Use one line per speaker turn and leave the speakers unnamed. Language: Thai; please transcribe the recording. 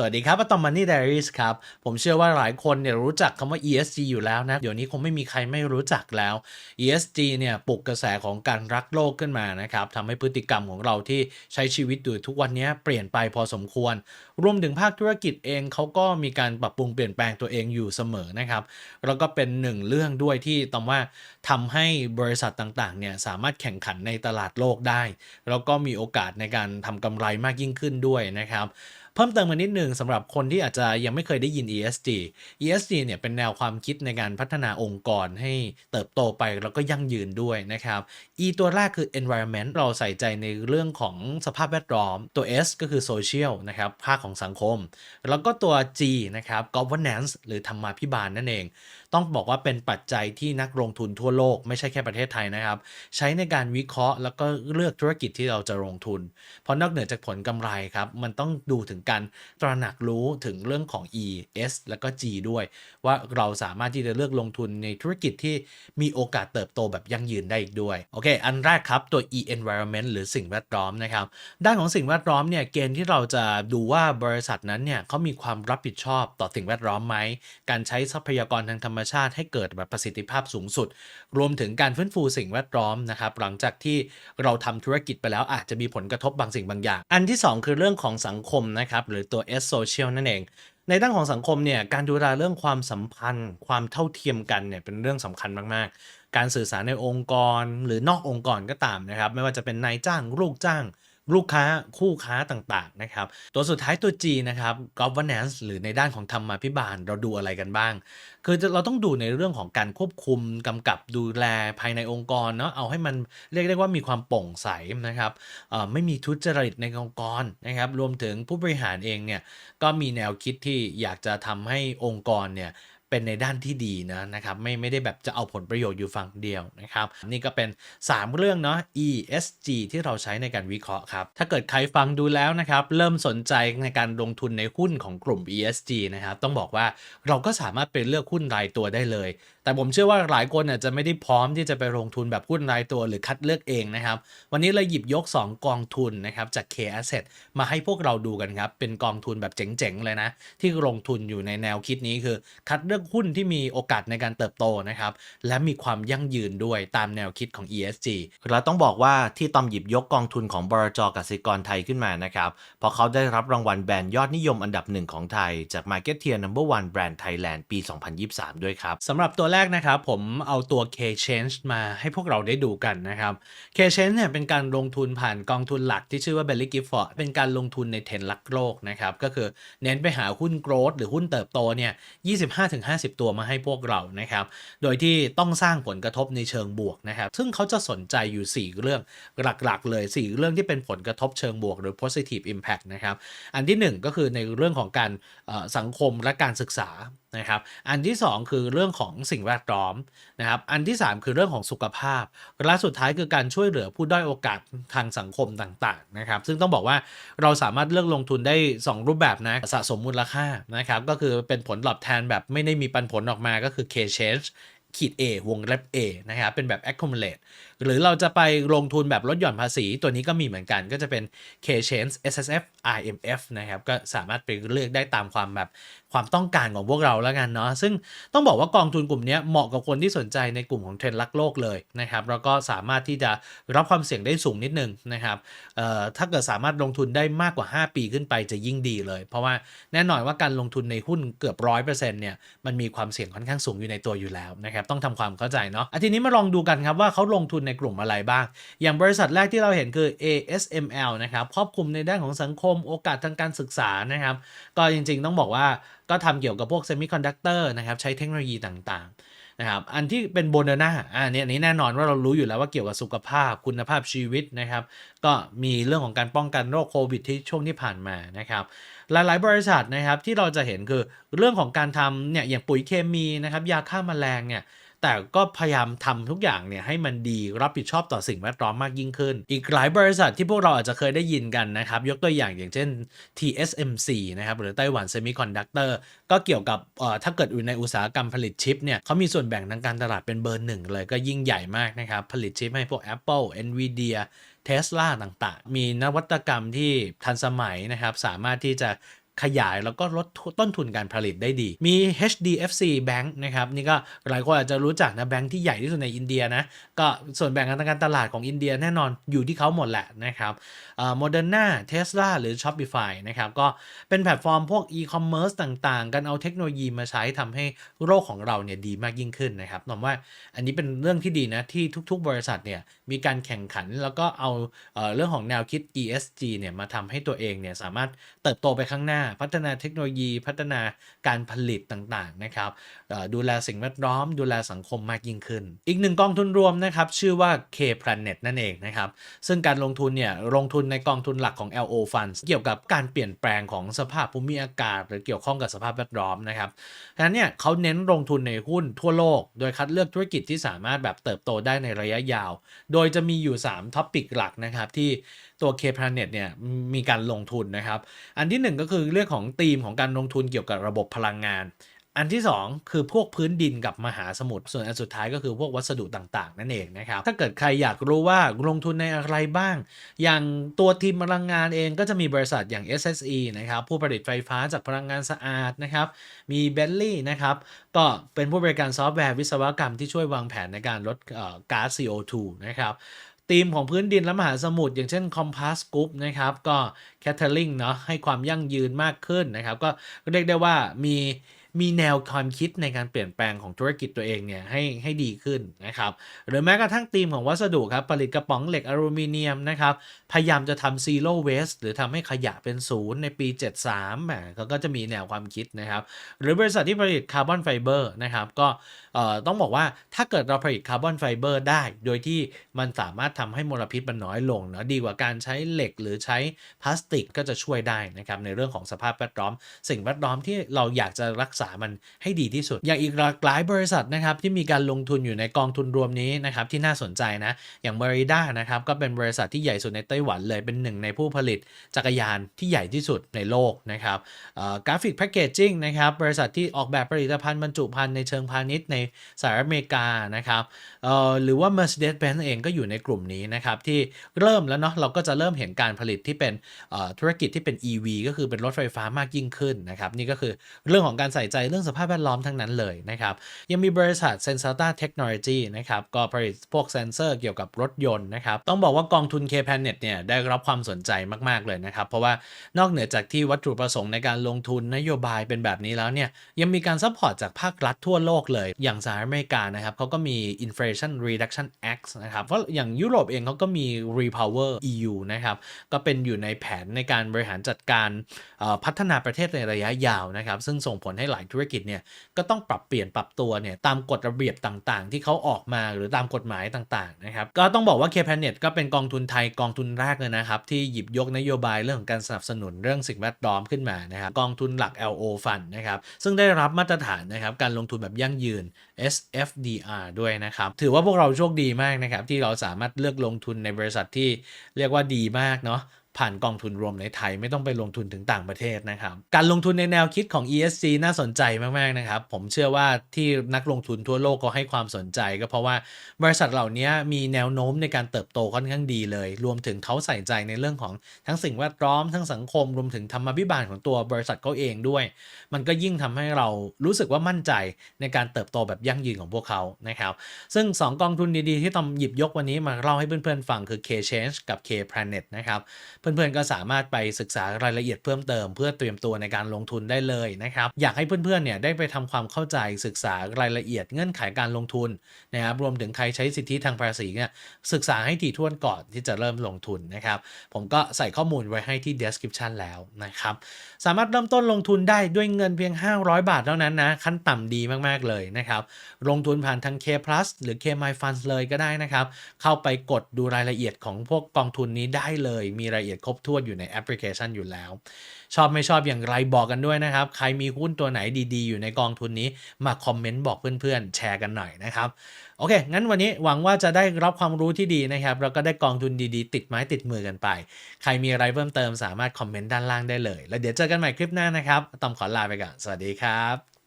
สวัสดีครับอะตอมมันนี่ไดอารี่ครับ ผมเชื่อว่าหลายคนเนี่ยรู้จักคำว่า ESG อยู่แล้วนะ เดี๋ยวนี้คงไม่มีใครไม่รู้จักแล้ว ESG เนี่ยปลุกกระแสของการรักโลกขึ้นมานะครับทำให้พฤติกรรมของเราที่ใช้ชีวิตอยู่ทุกวันนี้เปลี่ยนไปพอสมควร รวมถึงภาคธุรกิจเองเขาก็มีการปรับปรุงเปลี่ยนแปลงตัวเองอยู่เสมอนะครับ แล้วก็เป็นหนึ่งเรื่องด้วยที่ตอมว่าทำให้บริษัทต่างๆเนี่ยสามารถแข่งขันในตลาดโลกได้ แล้วก็มีโอกาสในการทำกำไรมากยิ่งขึ้นด้วยนะครับ พิ่มเติมมานิดหนึ่งสำหรับคนที่อาจจะยังไม่เคยได้ยิน ESG ESG เนี่ยเป็นแนวความคิดในการพัฒนาองค์กรให้เติบโตไปแล้วก็ยั่งยืนด้วยนะครับ E ตัวแรกคือ environment เราใส่ใจในเรื่องของสภาพแวดล้อม ตัว S ก็คือ social นะครับภาคของสังคม แล้วก็ตัว G นะครับ governance หรือธรรมาภิบาลนั่นเอง ต้องบอกว่าเป็นปัจจัยที่นักลงทุนทั่วโลกไม่ใช่แค่ประเทศไทยนะครับ ใช้ในการวิเคราะห์ แล้วก็เลือกธุรกิจที่เราจะลงทุน เพราะนอกเหนือจากผลกำไรครับมันต้องดูถึงการตระหนักรู้ถึงเรื่องของ E S แล้วก็ G ด้วย ว่าเราสามารถที่จะเลือกลงทุนในธุรกิจที่มีโอกาสเติบโตแบบยั่งยืนได้อีกด้วย โอเค อันแรกครับตัว E environment หรือสิ่งแวดล้อมนะครับ ด้านของสิ่งแวดล้อมเนี่ยเกณฑ์ที่เราจะดูว่าบริษัทนั้นเนี่ยเขามีความรับผิดชอบต่อสิ่งแวดล้อมไหมการใช้ทรัพยากรทางธรรมชาติให้เกิดแบบประสิทธิภาพสูงสุด รวมถึงการฟื้นฟูสิ่งแวดล้อมนะครับหลังจากที่เราทำธุรกิจไปแล้วอาจจะมีผลกระทบบางสิ่งบางอย่าง อันที่ 2 คือเรื่องของสังคมนะครับหรือตัว S social นั่นเองในด้านของสังคมเนี่ยการดูแลเรื่องความสัมพันธ์ ความเท่าเทียมกันเนี่ยเป็นเรื่องสำคัญมากๆ การสื่อสารในองค์กร หรือนอกองค์กรก็ตามนะครับ ไม่ว่าจะเป็นนายจ้างลูกจ้าง ลูกค้าคู่ค้าต่างๆนะครับตัวสุดท้ายตัว G นะครับ governance หรือในด้านของธรรมาภิบาลเราดูอะไรกันบ้าง คือเราต้องดูในเรื่องของการควบคุมกำกับดูแลภายในองค์กรเนาะเอาให้มันเรียกได้ว่ามีความโปร่งใสนะครับไม่มีทุจริตในองค์กรนะครับรวมถึงผู้บริหารเองเนี่ยก็มีแนวคิดที่อยากจะทำให้องค์กรเนี่ย เป็นในด้านที่ดีนะนะครับไม่ไม่ได้แบบจะเอาผลประโยชน์อยู่ฝั่งเดียวนะครับนี่ก็เป็น 3 เรื่องเนาะ ESG ที่เราใช้ในการวิเคราะห์ครับถ้าเกิดใครฟังดูแล้วนะครับเริ่มสนใจในการลงทุนในหุ้นของกลุ่ม ESG นะครับต้องบอกว่าเราก็สามารถไปเลือกหุ้นรายตัวได้เลย แต่ผมเชื่อว่าหลายคนอาจจะไม่ได้พร้อมที่จะไปลงทุนแบบหุ้นรายตัวหรือคัดเลือกเองนะครับวันนี้เลยหยิบยก 2 กองทุนนะครับจาก K Asset มาให้พวกเราดูกันครับเป็นกองทุนแบบเจ๋งๆเลยนะที่ลงทุนอยู่ในแนวคิดนี้คือคัดเลือกหุ้นที่มีโอกาสในการเติบโตนะครับ และมีความยั่งยืนด้วยตามแนวคิดของ ESG เราต้องบอกว่าที่ตอมหยิบยกกองทุนของบรจกสิกรไทยขึ้นมานะครับเพราะเขาได้รับรางวัลแบรนด์ยอดนิยมอันดับหนึ่งของไทย จาก Market Tier Number One Brand Thailand ปี 2023 ด้วยครับสำหรับตัวแรกนะครับผมเอาตัว K Change มาให้พวกเราได้ดูกันนะครับ K Change เนี่ยเป็นการลงทุนผ่านกองทุนหลักที่ชื่อว่า Belly Gifford เป็นการลงทุนในเทรนด์รักโลกนะครับก็คือเน้นไปหาหุ้นโกรดหรือหุ้นเติบโตเนี่ย 25- 50 ตัวมาให้พวกเรานะครับ โดยที่ต้องสร้างผลกระทบในเชิงบวกนะครับ ซึ่งเขาจะสนใจอยู่ 4 เรื่องหลักๆ เลย 4 เรื่องที่เป็นผลกระทบเชิงบวกหรือ positive impact นะครับ อันที่ 1 ก็คือในเรื่องของการสังคมและการศึกษานะครับ อันที่ 2 คือเรื่องของสิ่งแวดล้อมนะครับ อันที่ 3 คือเรื่องของสุขภาพและสุดท้ายคือการช่วยเหลือผู้ด้อยโอกาสทางสังคมต่างๆนะครับ ซึ่งต้องบอกว่าเราสามารถเลือกลงทุนได้ 2 รูปแบบนะสะสมมูลค่านะครับ ก็คือเป็นผลตอบแทนแบบไม่ได้มีปันผลออกมาก็คือ K change ขีด A วงเล็บ A นะครับ เป็นแบบ accumulate หรือเราจะไปลงทุนแบบลดหย่อนภาษี ตัวนี้ก็มีเหมือนกันก็จะเป็น K change SSF IMF นะครับ ก็สามารถไปเลือกได้ตามความแบบความต้องการของพวกเราแล้วกันเนาะ ซึ่งต้องบอกว่ากองทุนกลุ่มนี้เหมาะกับคนที่สนใจในกลุ่มของเทรนด์รักโลกเลยนะครับ แล้วก็สามารถที่จะรับความเสี่ยงได้สูงนิดนึงนะครับถ้าเกิดสามารถลงทุนได้มากกว่า 5 ปีขึ้นไปจะยิ่งดีเลย เพราะว่าแน่นอนว่าการลงทุนในหุ้นเกือบร้อยเปอร์เซ็นต์เนี่ย มันมีความเสี่ยงค่อนข้างสูงอยู่ในตัวอยู่แล้วนะครับต้องทำความเข้าใจเนาะอาทีนี้มาลองดูกันครับว่าเขาลงทุนในกลุ่มอะไรบ้าง อย่างบริษัทแรกที่เราเห็นคือ ASML นะครับครอบคลุมในด้านของสังคมโอกาสทางการศึกษานะครับก็จริงๆต้องบอกว่า ก็ทำเกี่ยวกับพวกเซมิคอนดักเตอร์นะครับ ใช้เทคโนโลยีต่างๆนะครับ อันที่เป็นโบนาน่าอันนี้อันนี้แน่นอนว่าเรารู้อยู่แล้วว่าเกี่ยวกับสุขภาพคุณภาพชีวิตนะครับ ก็มีเรื่องของการป้องกันโรคโควิดที่ช่วงที่ผ่านมานะครับ หลายๆ บริษัทนะครับที่เราจะเห็นคือเรื่องของการทำเนี่ยอย่างปุ๋ยเคมีนะครับยาฆ่าแมลงเนี่ย แต่ก็พยายามทำทุกอย่างเนี่ยให้มันดีรับผิดชอบต่อสิ่งแวดล้อมมากยิ่งขึ้น อีกหลายบริษัทที่พวกเราอาจจะเคยได้ยินกันนะครับ ยกตัวอย่างอย่างเช่น TSMC นะครับหรือไต้หวันเซมิคอนดักเตอร์ก็เกี่ยวกับถ้าเกิดอยู่ในอุตสาหกรรมผลิตชิปเนี่ยเขามีส่วนแบ่งทางการตลาดเป็นเบอร์หนึ่งเลยก็ยิ่งใหญ่มากนะครับ ผลิตชิปให้พวก Apple Nvidia เทสลาต่างๆ มีนวัตกรรมที่ทันสมัยนะครับ สามารถที่จะ ขยายแล้วก็ลดต้นทุนการผลิตได้ดี มี HDFC Bank นะครับนี่ก็หลายคนอาจจะรู้จักนะแบงค์ที่ใหญ่ที่สุดในอินเดียนะก็ส่วนแบ่งทางการตลาดของอินเดียแน่นอนอยู่ที่เขาหมดแหละนะครับโมเดอร์นาเทสลาหรือ Shopify นะครับก็เป็นแพลตฟอร์มพวกอีคอมเมิร์ซต่างๆ กันเอาเทคโนโลยีมาใช้ทำให้โลกของเราเนี่ยดีมากยิ่งขึ้นนะครับผมว่าอันนี้เป็นเรื่องที่ดีนะที่ทุกๆ บริษัทเนี่ยมีการแข่งขันแล้วก็เอาเอ่อเรื่องของแนวคิด ESG เนี่ยมาทำให้ตัวเองเนี่ยสามารถเติบโตไปข้างหน้าพัฒนาเทคโนโลยีพัฒนาการผลิตต่างๆนะครับดูแลสิ่งแวดล้อม ดูแลสังคมมากยิ่งขึ้น อีกหนึ่งกองทุนรวมนะครับชื่อว่า K Planet นั่นเองนะครับซึ่งการลงทุนเนี่ยลงทุนในกองทุนหลักของ LO Funds เกี่ยวกับการเปลี่ยนแปลงของสภาพภูมิอากาศ หรือเกี่ยวข้องกับสภาพแวดล้อมนะครับดังนั้นเนี่ยเขาเน้นลงทุนในหุ้นทั่วโลก โดยคัดเลือกธุรกิจที่สามารถแบบเติบโตได้ในระยะยาว โดยจะมีอยู่ 3ท็อปิกหลักนะครับที่ ตัว K Planet เนี่ยมีการลงทุนนะครับ อันที่ 1 ก็คือเรื่องของธีมของการลงทุนเกี่ยวกับระบบพลังงาน อันที่ 2 คือพวกพื้นดินกับมหาสมุทรส่วนอันสุดท้ายก็คือพวกวัสดุต่างๆ นั่นเองนะครับ ถ้าเกิดใครอยากรู้ว่าลงทุนในอะไรบ้าง อย่างตัวทีมพลังงานเองก็จะมีบริษัทอย่าง SSE นะครับผู้ผลิตไฟฟ้าจากพลังงานสะอาดนะครับมี b e n l e y นะครับก็เป็นผู้บริการซอฟต์แวร์วิศวกรรมที่ช่วยวางแผนในการลดก๊าซ CO2 นะครับ ธีมของพื้นดินและมหาสมุทรอย่างเช่น Compass Group นะครับ ก็ Catering เนาะให้ความยั่งยืนมากขึ้นนะครับ ก็เรียกได้ว่ามี มีแนวความคิดในการเปลี่ยนแปลงของธุรกิจตัวเองเนี่ยให้ให้ดีขึ้นนะครับหรือแม้กระทั่งธีมของวัสดุครับผลิตกระป๋องเหล็กอลูมิเนียมนะครับพยายามจะทำ zero waste หรือทำให้ขยะเป็นศูนย์ในปี 73แหมเขาก็จะมีแนวความคิดนะครับหรือบริษัทที่ผลิตคาร์บอนไฟเบอร์นะครับก็ต้องบอกว่าถ้าเกิดเราผลิตคาร์บอนไฟเบอร์ได้ โดยที่มันสามารถทำให้มลพิษมันน้อยลงเนาะดีกว่าการใช้เหล็กหรือใช้พลาสติกก็จะช่วยได้นะครับในเรื่องของสภาพแวดล้อม สิ่งแวดล้อมที่เราอยากจะรักษามันให้ดีที่สุด อย่างอีกหลากหลายบริษัทนะครับที่มีการลงทุนอยู่ในกองทุนรวมนี้นะครับที่น่าสนใจนะอย่าง m e r i d a นะครับก็เป็นบริษัทที่ใหญ่สุดในไต้หวันเลยเป็นหนึ่งในผู้ผลิตจักรยานที่ใหญ่ที่สุดในโลกนะครับกราฟิกแพคเกจจิ้งนะครับบริษัทที่ออกแบบผลิตภัณฑ์บรรจุภัณฑ์ในเชิงพาณิชย์ในสหรัฐอเมริกานะครับหรือว่า Mercedes-Benz เองก็อยู่ในกลุ่มนี้นะครับที่เริ่มแล้วเนาะเราก็จะเริ่มเห็นการผลิตที่เป็นธุรกิจที่เป็น EV ก็คือเป็นรถไฟฟ้ามากยิ่งขึ้นนะครับนี่ก็คือเรื่องของการใส่ใจเรื่องสภาพแวดล้อมทั้งนั้นเลยนะครับ ยังมีบริษัท Sensata Technology นะครับ ก็ผลิตพวกเซนเซอร์เกี่ยวกับรถยนต์นะครับ ต้องบอกว่ากองทุน K Planet เนี่ยได้รับความสนใจมากๆเลยนะครับ เพราะว่านอกเหนือจากที่วัตถุประสงค์ในการลงทุนนโยบายเป็นแบบนี้แล้วเนี่ยยังมีการซัพพอร์ตจากภาครัฐทั่วโลกเลย อย่างสหรัฐอเมริกานะครับเขาก็มี Inflation Reduction Act นะครับเพราะอย่างยุโรปเองเขาก็มี Repower EU นะครับก็เป็นอยู่ในแผนในการบริหารจัดการพัฒนาประเทศในระยะยาวนะครับ ซึ่งส่งผลให้หลายธุรกิจเนี่ยก็ต้องปรับเปลี่ยนปรับตัวเนี่ยตามกฎระเบียบต่างๆ ที่เขาออกมาหรือตามกฎหมายต่างๆนะครับก็ต้องบอกว่า K Planet ก็เป็นกองทุนไทยกองทุนแรกเลยนะครับที่หยิบยกนโยบายเรื่องของการสนับสนุนเรื่องสิ่งแวดล้อมขึ้นมานะครับกองทุนหลัก LO Fund นะครับซึ่งได้รับมาตรฐานนะครับการลงทุนแบบยั่งยืน SFDR ด้วยนะครับถือว่าพวกเราโชคดีมากนะครับที่เราสามารถเลือกลงทุนในบริษัทที่เรียกว่าดีมากเนาะ ผ่านกองทุนรวมในไทยไม่ต้องไปลงทุนถึงต่างประเทศนะครับ การลงทุนในแนวคิดของ ESG น่าสนใจมากๆนะครับ ผมเชื่อว่าที่นักลงทุนทั่วโลกก็ให้ความสนใจ ก็เพราะว่าบริษัทเหล่านี้มีแนวโน้มในการเติบโตค่อนข้างดีเลย รวมถึงเขาใส่ใจในเรื่องของทั้งสิ่งแวดล้อมทั้งสังคม รวมถึงธรรมาภิบาลของตัวบริษัทเขาเองด้วย มันก็ยิ่งทำให้เรารู้สึกว่ามั่นใจในการเติบโตแบบยั่งยืนของพวกเขานะครับ ซึ่ง 2 กองทุนดีๆ ที่ต้องหยิบยกวันนี้มาเล่าให้เพื่อนๆฟังคือ K Change กับ K Planet นะครับเเพื่อนๆก็สามารถไปศึกษารายละเอียดเพิ่มเติม เพื่อเตรียมตัวในการลงทุนได้เลยนะครับอยากให้เพื่อนๆเนี่ยได้ไปทำความเข้าใจศึกษารายละเอียดเงื่อนไขการลงทุนนะครับรวมถึงใครใช้สิทธิทางภาษีเนี่ยศึกษาให้ถี่ถ้วนก่อนที่จะเริ่มลงทุนนะครับผมก็ใส่ข้อมูลไว้ให้ที่ description แล้วนะครับสามารถเริ่มต้นลงทุนได้ด้วยเงินเพียง 500 บาทเท่านั้นนะขั้นต่ำดีมากๆเลยนะครับลงทุนผ่านทาง K Plus หรือ K My Funds เลยก็ได้นะครับเข้าไปกดดูรายละเอียดของพวกกองทุนนี้ได้เลย มีรายละเอียดครบถ้วนอยู่ในแอปพลิเคชันอยู่แล้ว ชอบไม่ชอบอย่างไรบอกกันด้วยนะครับ ใครมีหุ้นตัวไหนดีๆ อยู่ในกองทุนนี้มาคอมเมนต์บอกเพื่อนๆ แชร์กันหน่อยนะครับโอเค งั้นวันนี้หวังว่าจะได้รับความรู้ที่ดีนะครับ แล้วก็ได้กองทุนดีๆ ติดไม้ติดมือกันไป ใครมีอะไรเพิ่มเติมสามารถคอมเมนต์ด้านล่างได้เลย แล้วเดี๋ยวเจอกันใหม่คลิปหน้านะครับต้องขอลาไปก่อน สวัสดีครับ